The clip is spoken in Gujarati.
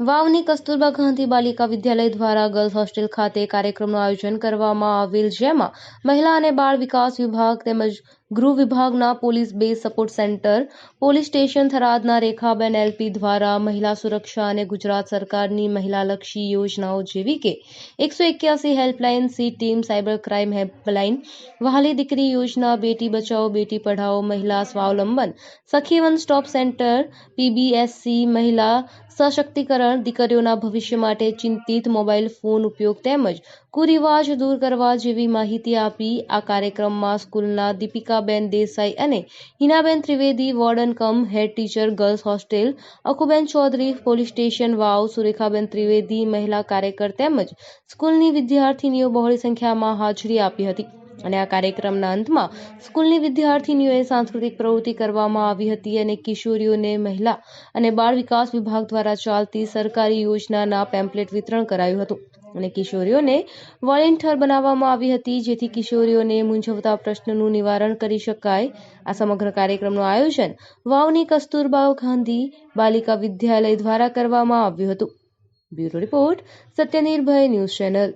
વાવની કસ્તુરબા ગાંધી બાલિકા વિદ્યાલય દ્વારા ગર્લ્સ હોસ્ટેલ ખાતે કાર્યક્રમનું આયોજન કરવામાં આવેલ, જેમાં મહિલા અને બાળ વિકાસ વિભાગ તેમજ ગૃહ વિભાગના police base support centre police station થરાદના Rekhaben LP દ્વારા મહિલા સુરક્ષા અને ગુજરાત સરકારની મહિલાલક્ષી યોજનાઓ જેવી કે એકસો એક્યાસી helpline C team cyber crime helpline વહાલી દીકરી યોજના બેટી બચાવો બેટી પઢાઓ મહિલા સ્વાવલંબન સખી વન સ્ટોપ સેન્ટર પીબીએસસી મહિલા સશક્તિકરણ દીકરીઓના ભવિષ્ય માટે ચિંતિત મોબાઈલ ફોન ઉપયોગ તેમજ કુરિવાજ દૂર કરવા જેવી માહિતી આપી આ કાર્યક્રમમાં સ્કૂલના દીપિકાબેન દેસાઈ અને Hinaben Trivedi, warden cum, head teacher, girls hostel, Akhuben Chaudhary, police station, Vav, Surekhaben Trivedi, મહિલા કાર્યકર તેમજ સ્કૂલની વિદ્યાર્થીનીઓ બહોળી સંખ્યામાં હાજરી આપી હતી. અને આ કાર્યક્રમના અંતમાં સ્કૂલની વિદ્યાર્થીનીઓએ સાંસ્કૃતિક પ્રવૃત્તિ કરવામાં આવી હતી અને કિશોરીઓને મહિલા અને બાળ વિકાસ વિભાગ દ્વારા ચાલતી સરકારી યોજનાના પેમ્પલેટ વિતરણ કરાયું હતું. અને કિશોરીઓને વોલેન્ટિયર બનાવવામાં આવી હતી, જેથી કિશોરીઓને મૂંઝવતા પ્રશ્નનું નિવારણ કરી શકાય. આ સમગ્ર કાર્યક્રમનું આયોજન વાવની કસ્તુરબા ગાંધી બાલિકા વિદ્યાલય દ્વારા કરવામાં આવ્યું હતું. Bureau report, Satyanirbhay news channel.